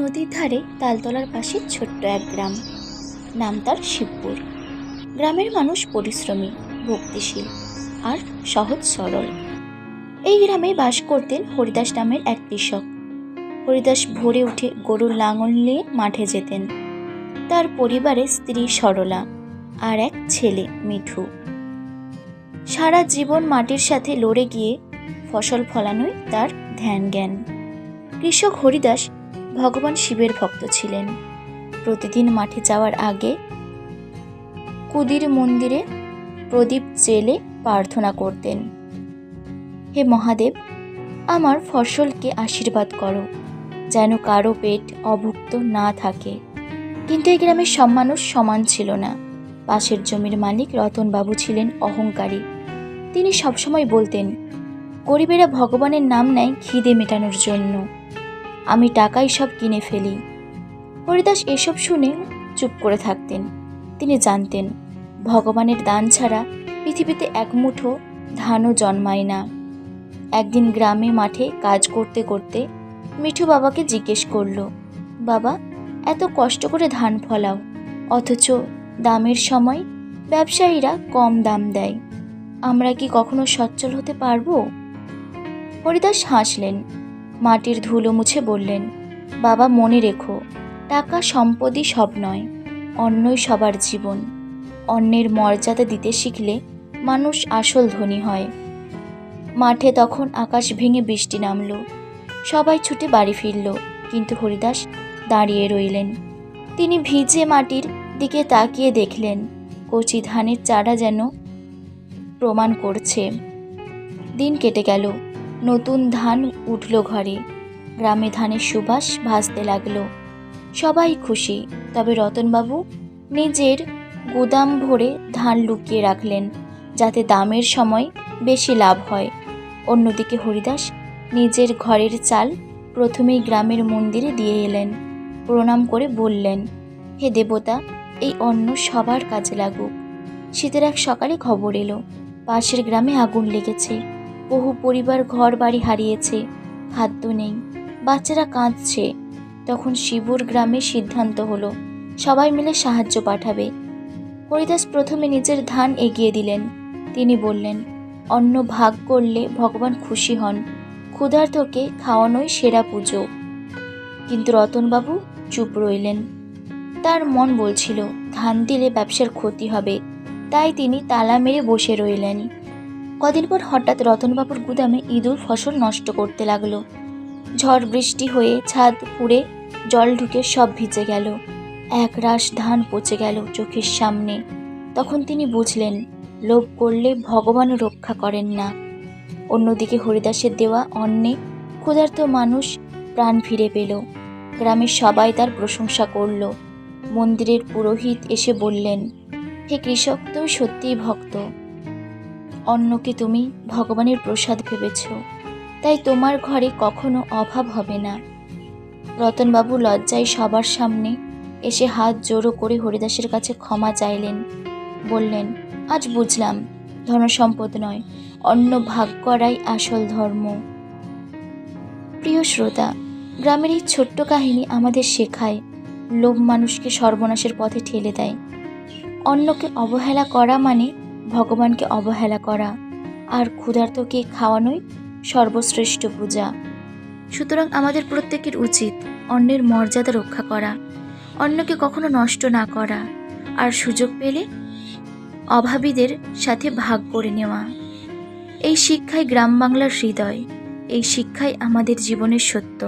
নদীর ধারে তালতলার পাশে ছোট্ট এক গ্রাম। নাম তার শিবপুর। গ্রামের মানুষ পরিশ্রমী, ভক্তিশীল আর সহজ সরল। এই গ্রামে বাস করতেন হরিদাস নামের এক কৃষক। হরিদাস ভোরে উঠে গরুর লাঙল নিয়ে মাঠে যেতেন। তার পরিবারে স্ত্রী সরলা আর এক ছেলে মিঠু। সারা জীবন মাটির সাথে লড়ে গিয়ে ফসল ফলানোই তার ধ্যান জ্ঞান কৃষক হরিদাস ভগবান শিবের ভক্ত ছিলেন। প্রতিদিন মাঠে যাওয়ার আগে কুদির মন্দিরে প্রদীপ জেলে প্রার্থনা করতেন। হে মহাদেব, আমার ফসলকে আশীর্বাদ করো, যেন কারও পেট অভুক্ত না থাকে। কিন্তু এই গ্রামের সব মানুষ সমান ছিল না। পাশের জমির মালিক রতনবাবু ছিলেন অহংকারী। তিনি সবসময় বলতেন, গরিবেরা ভগবানের নাম নেয় খিদে মেটানোর জন্য। আমি টাকাই সব কিনে ফেলি। হরিদাস এসব শুনে চুপ করে থাকতেন। তিনি জানতেন, ভগবানের দান ছাড়া পৃথিবীতে এক মুঠো ধানও জন্মায় না। একদিন গ্রামে মাঠে কাজ করতে করতে মিঠু বাবাকে জিজ্ঞেস করল, বাবা, এত কষ্ট করে ধান ফলাও, অথচ দামের সময় ব্যবসায়ীরা কম দাম দেয়। আমরা কি কখনো সচ্ছল হতে পারব? হরিদাস হাসলেন মাটির ধুলো মুছে বললেন, বাবা, মনে রেখো, টাকা সম্পদই সব নয়, অন্যই সবার জীবন। অন্যের মর্যাদা দিতে শিখলে মানুষ আসল ধনী হয়। মাঠে তখন আকাশ ভেঙে বৃষ্টি নামল। সবাই ছুটে বাড়ি ফিরল, কিন্তু হরিদাস দাঁড়িয়ে রইলেন। তিনি ভিজে মাটির দিকে তাকিয়ে দেখলেন, কচি ধানের চারা যেন প্রমাণ করছে। দিন কেটে গেল নতুন ধান উঠল ঘরে। গ্রামে ধানের সুবাস ভাসতে লাগল। সবাই খুশি, তবে রতনবাবু নিজের গুদাম ভরে ধান লুকিয়ে রাখলেন, যাতে দামের সময় বেশি লাভ হয়। অন্যদিকে হরিদাস নিজের ঘরের চাল প্রথমেই গ্রামের মন্দিরে দিয়ে এলেন। প্রণাম করে বললেন, হে দেবতা, এই অন্ন সবার কাজে লাগুক। শীতের এক সকালে খবর এলো। পাশের গ্রামে আগুন লেগেছে। বহু পরিবার ঘর বাড়ি হারিয়েছে। খাদ্য নেই। বাচ্চারা কাঁদছে। তখন শিবুর গ্রামে সিদ্ধান্ত হলো, সবাই মিলে সাহায্য পাঠাবে। হরিদাস প্রথমে নিজের ধান এগিয়ে দিলেন। তিনি বললেন, অন্ন ভাগ করলে ভগবান খুশি হন। ক্ষুধার্তকে খাওয়ানোই সেরা পুজো। কিন্তু রতনবাবু চুপ রইলেন। তার মন বলছিল, ধান দিলে ব্যবসার ক্ষতি হবে। তাই তিনি তালা মেরে বসে রইলেন। কদিন পর হঠাৎ রতনবাবুর গুদামে ইঁদুর ফসল নষ্ট করতে লাগল। ঝড় বৃষ্টি হয়ে ছাদ পুড়ে জল ঢুকে সব ভিজে গেল। এক রাশ ধান পচে গেল চোখের সামনে। তখন তিনি বুঝলেন, লোভ করলে ভগবান রক্ষা করেন না। অন্যদিকে হরিদাসের দেওয়া অন্নে ক্ষুধার্ত মানুষ প্রাণ ফিরে পেল। গ্রামের সবাই তার প্রশংসা করল। মন্দিরের পুরোহিত এসে বললেন, হে কৃষক, তুমি সত্যিই ভক্ত। অন্নকে তুমি ভগবানের প্রসাদ ভেবেছ, তাই তোমার ঘরে কখনো অভাব হবে না। রতনবাবু লজ্জায় সবার সামনে এসে হাত জোড়ো করে হরিদাসের কাছে ক্ষমা চাইলেন। বললেন, আজ বুঝলাম, ধনসম্পদ নয়, অন্য ভাগ করাই আসল ধর্ম। প্রিয় শ্রোতা, গ্রামের এই ছোট্ট কাহিনী আমাদের শেখায়, লোভ মানুষকে সর্বনাশের পথে ঠেলে দেয়। অন্যকে অবহেলা করা মানে ভগবানকে অবহেলা করা আর ক্ষুধার্তকে খাওয়ানোই সর্বশ্রেষ্ঠ পূজা। সুতরাং আমাদের প্রত্যেকের উচিত অন্যের মর্যাদা রক্ষা করা, অন্যকে কখনো নষ্ট না করা আর সুযোগ পেলে অভাবীদের সাথে ভাগ করে নেওয়া। এই শিক্ষাই গ্রাম বাংলার হৃদয়, এই শিক্ষাই আমাদের জীবনের সত্য।